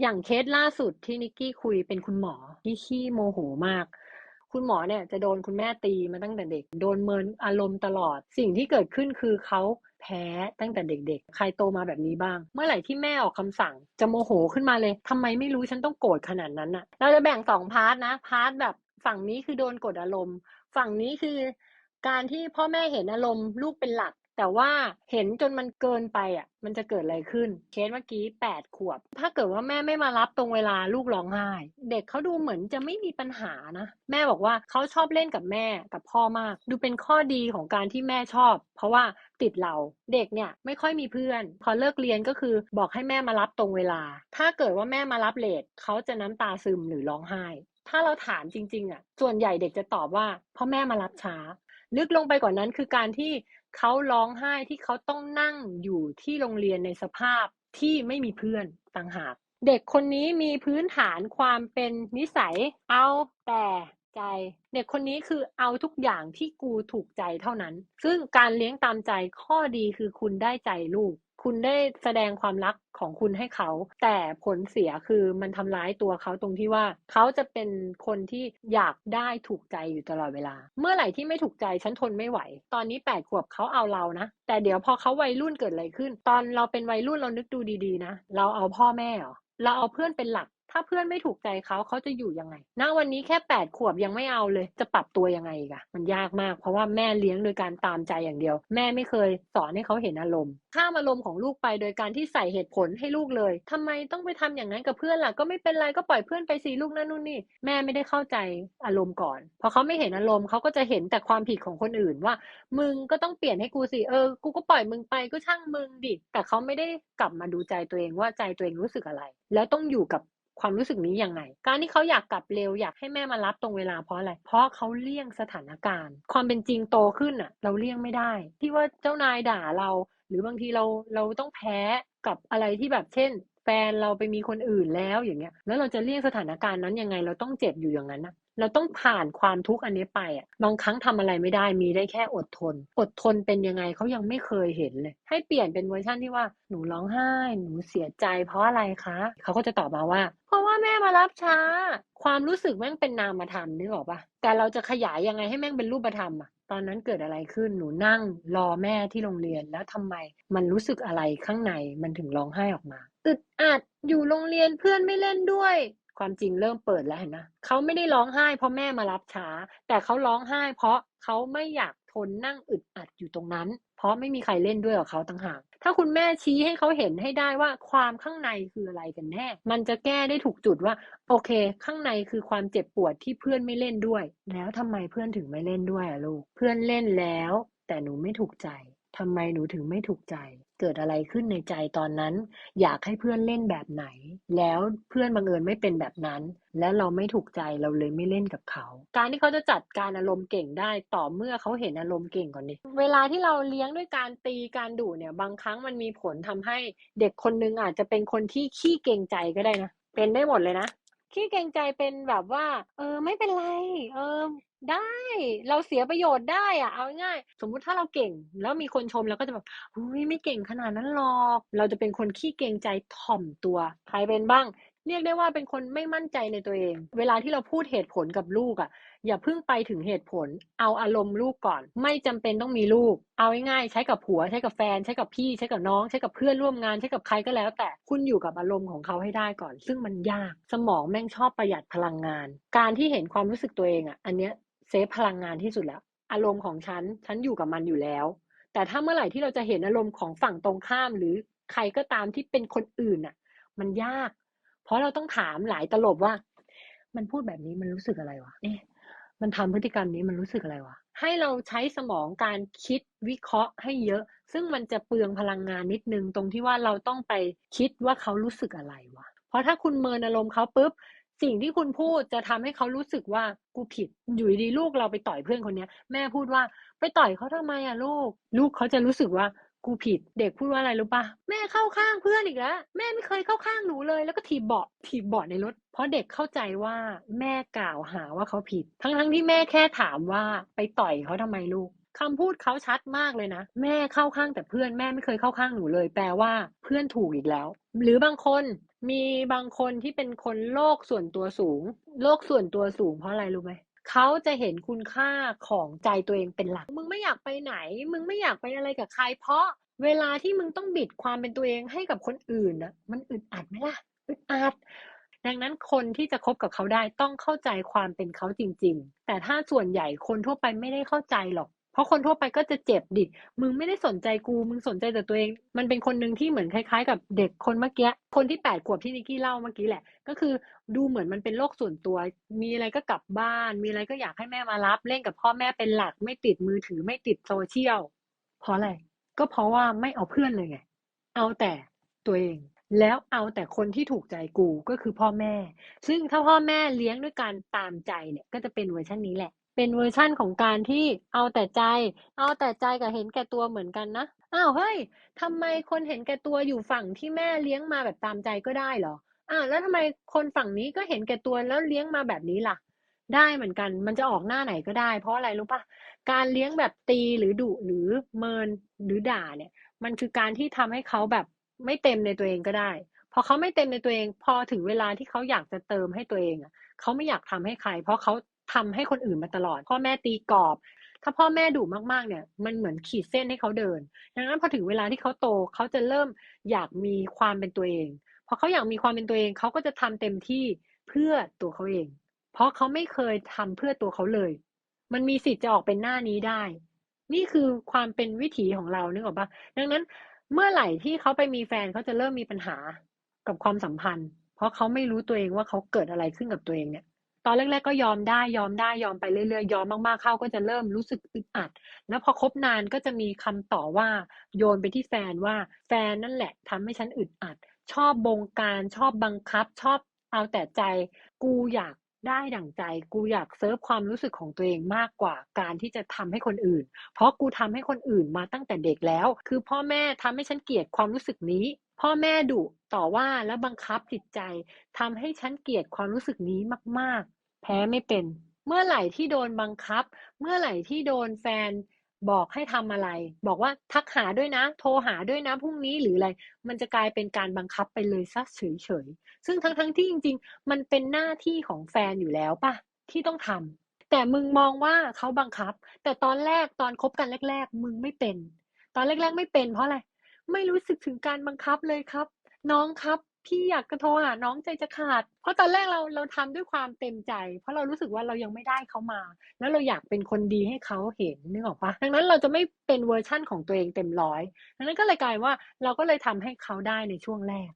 อย่างเคสล่าสุดที่นิกกี้คุยเป็นคุณหมอที่ขี้โมโหมาก คุณหมอเนี่ยจะโดนคุณแม่ตีมาตั้งแต่เด็ก โดนเมินอารมณ์ตลอด สิ่งที่เกิดขึ้นคือเขาแพ้ตั้งแต่เด็กๆ ใครโตมาแบบนี้บ้าง เมื่อไหร่ที่แม่ออกคำสั่ง จะโมโหขึ้นมาเลยทำไมไม่รู้ฉันต้องโกรธขนาดนั้นน่ะเราจะแบ่งสองพาร์ทนะ พาร์ทแบบฝั่งนี้คือโดนกดอารมณ์ ฝั่งนี้คือการที่พ่อแม่เห็นอารมณ์ลูกเป็นหลัก แต่ว่าเห็นจนมันเกินไปอะ มันจะเกิดอะไรขึ้น เคสเมื่อกี้แปดขวบ ถ้าเกิดว่าแม่ไม่มารับตรงเวลาลูกร้องไห้ เด็กเขาดูเหมือนจะไม่มีปัญหานะ แม่บอกว่าเขาชอบเล่นกับแม่กับพ่อมาก ดูเป็นข้อดีของการที่แม่ชอบ เพราะว่าติดเราเด็กเนี่ยไม่ค่อยมีเพื่อน พอเลิกเรียนก็คือบอกให้แม่มารับตรงเวลา ถ้าเกิดว่าแม่มารับเลทเขาจะน้ำตาซึมหรือร้องไห้ ถ้าเราถามจริง ๆอะส่วนใหญ่เด็กจะตอบว่าเพราะแม่มารับช้า ลึกลงไปกว่านั้นคือการที่ เขาร้องไห้ที่เขาต้องนั่งอยู่ที่โรงเรียนในสภาพที่ไม่มีเพื่อนต่างหาก เด็กคนนี้มีพื้นฐานความเป็นนิสัยเอาแต่ใจ เด็กคนนี้คือเอาทุกอย่างที่กูถูกใจเท่านั้น ซึ่งการเลี้ยงตามใจข้อดีคือคุณได้ใจลูก คุณได้แสดงความรักของคุณให้เขา แต่ผลเสียคือมันทำร้ายตัวเขาตรงที่ว่า เขาจะเป็นคนที่อยากได้ถูกใจอยู่ตลอดเวลา เมื่อไหร่ที่ไม่ถูกใจฉันทนไม่ไหว ตอนนี้แปดขวบเขาเอาเรานะ แต่เดี๋ยวพอเขาวัยรุ่นเกิดอะไรขึ้น ตอนเราเป็นวัยรุ่นเรานึกดูดีๆนะ เราเอาพ่อแม่เหรอเราเอาเพื่อนเป็นหลัก ถ้าเพื่อนไม่ถูกใจเขาเขาจะอยู่ยังไงณวันนี้แค่แปดขวบยังไม่เอาเลย จะปรับตัวยังไงอีกอะมันยากมาก เพราะว่าแม่เลี้ยงโดยการตามใจอย่างเดียว แม่ไม่เคยสอนให้เขาเห็นอารมณ์ข้ามอารมณ์ของลูกไปโดยการที่ใส่เหตุผลให้ลูกเลยทำไมต้องไปทำอย่างนั้นกับเพื่อนล่ะก็ไม่เป็นไรก็ปล่อยเพื่อนไปสิลูกนั่นนู่นนี่แม่ไม่ได้เข้าใจอารมณ์ก่อนพอเขาไม่เห็นอารมณ์เขาก็จะเห็นแต่ความผิดของคนอื่นว่า มึงก็ต้องเปลี่ยนให้กูสิเออกูก็ปล่อยมึงไปก็ช่างมึงดิแต่เขาไม่ได้กลับมาดูใจตัวเองว่าใจตัวเองรู้สึกอะไร แล้วต้องอยู่กับ ความรู้สึกนี้ยังไง การที่เขาอยากกลับเร็วอยากให้แม่มารับตรงเวลาเพราะอะไร เพราะเขาเลี่ยงสถานการณ์ ความเป็นจริงโตขึ้นอะเราเลี่ยงไม่ได้ ที่ว่าเจ้านายด่าเรา หรือบางทีเราเราต้องแพ้กับอะไรที่แบบเช่นแฟนเราไปมีคนอื่นแล้วอย่างเงี้ย แล้วเราจะเลี่ยงสถานการณ์นั้นยังไง เราต้องเจ็บอยู่อย่างนั้นนะ เราต้องผ่านความทุกข์อันนี้ไปอะบางครั้งทำอะไรไม่ได้มีได้แค่อดทน อดทนเป็นยังไงเขายังไม่เคยเห็นเลย ให้เปลี่ยนเป็นเวอร์ชันที่ว่าหนูร้องไห้ หนูเสียใจ เพราะอะไรคะเขาก็จะตอบมาว่า เพราะว่าแม่มารับช้า ความรู้สึกแม่งเป็นนามธรรมนึกออกปะแต่เราจะขยายยังไงให้แม่งเป็นรูปธรรมอะตอนนั้นเกิดอะไรขึ้นหนูนั่งรอแม่ที่โรงเรียนแล้วทำไม มันรู้สึกอะไรข้างในมันถึงร้องไห้ออกมาอึดอัดอยู่โรงเรียนเพื่อนไม่เล่นด้วย ความจริงเริ่มเปิดแล้วเห็นนะเขาไม่ได้ร้องไห้เพราะแม่มารับช้า แต่เขาร้องไห้ เพราะเขาไม่อยากทนนั่งอึดอัดอยู่ตรงนั้น เพราะไม่มีใครเล่นด้วยกับเขาต่างหาก ถ้าคุณแม่ชี้ให้เขาเห็นให้ได้ว่าความข้างในคืออะไรกันแน่ มันจะแก้ได้ถูกจุดว่า โอเค ข้างในคือความเจ็บปวดที่เพื่อนไม่เล่นด้วย แล้วทำไมเพื่อนถึงไม่เล่นด้วยอะลูก เพื่อนเล่นแล้ว แต่หนูไม่ถูกใจ ทำไมหนูถึงไม่ถูกใจ เกิดอะไรขึ้นในใจตอนนั้น อยากให้เพื่อนเล่นแบบไหน แล้วเพื่อนบังเอิญไม่เป็นแบบนั้น และเราไม่ถูกใจเราเลยไม่เล่นกับเขา การที่เขาจะจัดการอารมณ์เก่งได้ต่อเมื่อเขาเห็นอารมณ์เก่งก่อนดิเวลาที่เราเลี้ยงด้วยการตีการดุเนี่ย บางครั้งมันมีผลทำให้เด็กคนนึงอาจจะเป็นคนที่ขี้เกรงใจก็ได้นะเป็นได้หมดเลยนะ ขี้เกรงใจเป็นแบบว่า เออ ไม่เป็นไร เออ ได้เราเสียประโยชน์ได้อะเอาง่ายสมมุติถ้าเราเก่ง แล้วมีคนชมเราก็จะแบบอุ้ยไม่เก่งขนาดนั้นหรอก เราจะเป็นคนขี้เกรงใจถ่อมตัวใครเป็นบ้าง เรียกได้ว่าเป็นคนไม่มั่นใจในตัวเอง เวลาที่เราพูดเหตุผลกับลูกอะ อย่าเพิ่งไปถึงเหตุผล เอาอารมณ์ลูกก่อน ไม่จำเป็นต้องมีลูก เอาง่ายๆใช้กับผัวใช้กับแฟน ใช้กับพี่ ใช้กับน้อง ใช้กับเพื่อนร่วมงาน ใช้กับใครก็แล้ว แต่คุณอยู่กับอารมณ์ของเขาให้ได้ก่อน ซึ่งมันยาก สมองแม่งชอบประหยัดพลังงาน การที่เห็นความรู้สึกตัวเองอะ อันเนี้ยเซฟพลังงานที่สุดแล้ว อารมณ์ของฉัน ฉันอยู่กับมันอยู่แล้ว แต่ถ้าเมื่อไหร่ที่เราจะเห็นอารมณ์ของฝั่งตรงข้ามหรือใครก็ตามที่เป็นคนอื่นอะ มันยาก เพราะเราต้องถามหลายตลบว่า มันพูดแบบนี้มันรู้สึกอะไรวะ เอ๊ะ มันทำพฤติกรรมนี้มันรู้สึกอะไรวะให้เราใช้สมองการคิดวิเคราะห์ให้เยอะ ซึ่งมันจะเปลืองพลังงานนิดนึงตรงที่ว่าเราต้องไปคิดว่าเขารู้สึกอะไรวะเพราะถ้าคุณเมินอารมณ์เขาปุ๊บสิ่งที่คุณพูดจะทำให้เขารู้สึกว่ากูผิดอยู่ดีลูกเราไปต่อยเพื่อนคนเนี้ย แม่พูดว่าไปต่อยเขาทำไมอะลูก ลูกเขาจะรู้สึกว่า กูผิด เด็กพูดว่าอะไรรู้ปะแม่เข้าข้างเพื่อนอีกแล้วแม่ไม่เคยเข้าข้างหนูเลย แล้วก็ถีบเบาะถีบเบาะในรถ เพราะเด็กเข้าใจว่าแม่กล่าวหาว่าเขาผิด ทั้งๆที่แม่แค่ถามว่าไปต่อยเขาทำไมลูกคำพูดเขาชัดมากเลยนะ แม่เข้าข้างแต่เพื่อนแม่ไม่เคยเข้าข้างหนูเลย แปลว่าเพื่อนถูกอีกแล้ว หรือบางคนมีบางคนที่เป็นคนโลกส่วนตัวสูง โลกส่วนตัวสูงเพราะอะไรรู้ไหม เขาจะเห็นคุณค่าของใจตัวเองเป็นหลัก มึงไม่อยากไปไหน มึงไม่อยากไปอะไรกับใคร เพราะเวลาที่มึงต้องบิดความเป็นตัวเองให้กับคนอื่นนะมันอึดอัดไหมล่ะ อึดอัด ดังนั้นคนที่จะคบกับเขาได้ต้องเข้าใจความเป็นเขาจริง ๆ แต่ถ้าส่วนใหญ่คนทั่วไปไม่ได้เข้าใจหรอก เพราะคนทั่วไปก็จะเจ็บดิ มึงไม่ได้สนใจกู มึงสนใจแต่ตัวเอง มันเป็นคนหนึ่งที่เหมือนคล้ายๆ กับเด็กคนเมื่อกี้ คนที่แปดขวบที่นิกกี้เล่าเมื่อกี้แหละ ก็คือดูเหมือนมันเป็นโลกส่วนตัว มีอะไรก็กลับบ้าน มีอะไรก็อยากให้แม่มารับ เล่นกับพ่อแม่เป็นหลัก ไม่ติดมือถือ ไม่ติดโซเชียล เพราะอะไร ก็เพราะว่าไม่เอาเพื่อนเลยไง เอาแต่ตัวเอง แล้วเอาแต่คนที่ถูกใจกูก็คือพ่อแม่ ซึ่งถ้าพ่อแม่เลี้ยงด้วยการตามใจเนี่ย ก็จะเป็นเวอร์ชันนี้แหละ เป็นเวอร์ชั่นของการที่เอาแต่ใจ เอาแต่ใจกับเห็นแก่ตัวเหมือนกันนะ อ้าวเฮ้ยทำไมคนเห็นแก่ตัวอยู่ฝั่งที่แม่เลี้ยงมาแบบตามใจก็ได้เหรอ อ้าวแล้วทำไมคนฝั่งนี้ก็เห็นแก่ตัวแล้วเลี้ยงมาแบบนี้ล่ะ ได้เหมือนกัน มันจะออกหน้าไหนก็ได้ เพราะอะไรรู้ปะการเลี้ยงแบบตีหรือดุหรือเมินหรือด่าเนี่ย มันคือการที่ทำให้เขาแบบไม่เต็มในตัวเองก็ได้พอเขาไม่เต็มในตัวเอง พอถึงเวลาที่เขาอยากจะเติมให้ตัวเองอะเขาไม่อยากทำให้ใคร เพราะเขา ทำให้คนอื่นมาตลอด พ่อแม่ตีกรอบ ถ้าพ่อแม่ดุมากๆ เนี่ย มันเหมือนขีดเส้นให้เขาเดิน ดังนั้นพอถึงเวลาที่เขาโตเขาจะเริ่มอยากมีความเป็นตัวเองพอเขาอยากมีความเป็นตัวเองเขาก็จะทำเต็มที่เพื่อตัวเขาเอง เพราะเขาไม่เคยทำเพื่อตัวเขาเลย มันมีสิทธิ์จะออกเป็นหน้านี้ได้ นี่คือความเป็นวิถีของเรานึกออกปะดังนั้นเมื่อไหร่ที่เขาไปมีแฟนเขาจะเริ่มมีปัญหากับความสัมพันธ์ เพราะเขาไม่รู้ตัวเองว่าเขาเกิดอะไรขึ้นกับตัวเองเนี่ย ตอนแรกๆก็ยอมได้ยอมได้ยอมไปเรื่อยๆยอมมากๆเข้าก็จะเริ่มรู้สึกอึดอัด แล้วพอคบนานก็จะมีคำต่อว่าโยนไปที่แฟนว่าแฟนนั่นแหละทำให้ฉันอึดอัด ชอบบงการชอบบังคับ ชอบเอาแต่ใจ กูอยากได้ดั่งใจ กูอยากเซิร์ฟความรู้สึกของตัวเองมากกว่าการที่จะทำให้คนอื่น เพราะกูทำให้คนอื่นมาตั้งแต่เด็กแล้ว คือพ่อแม่ทำให้ฉันเกลียดความรู้สึกนี้ พ่อแม่ดุต่อว่าและบังคับจิตใจทำให้ฉันเกลียดความรู้สึกนี้มากๆ แพ้ไม่เป็น เมื่อไหร่ที่โดนบังคับ เมื่อไหร่ที่โดนแฟนบอกให้ทำอะไร บอกว่าทักหาด้วยนะ โทรหาด้วยนะพรุ่งนี้หรืออะไร มันจะกลายเป็นการบังคับไปเลยซะเฉยๆ ซึ่งทั้งๆที่จริง ๆ มันเป็นหน้าที่ของแฟนอยู่แล้วปะที่ต้องทำแต่มึงมองว่าเขาบังคับ แต่ตอนแรกตอนคบกันแรก ๆ มึงไม่เป็น ตอนแรก ๆ ไม่เป็นเพราะอะไร ไม่รู้สึกถึงการบังคับเลยครับ น้องครับ พี่อยากจะโทรหาน้องใจจะขาด เพราะตอนแรกเราเราทำด้วยความเต็มใจ เพราะเรารู้สึกว่าเรายังไม่ได้เขามา แล้วเราอยากเป็นคนดีให้เขาเห็นนึกออกปะดังนั้นเราจะไม่เป็นเวอร์ชั่นของตัวเองเต็มร้อยดังนั้นก็เลยกลายว่าเราก็เลยทำให้เขาได้ในช่วงแรก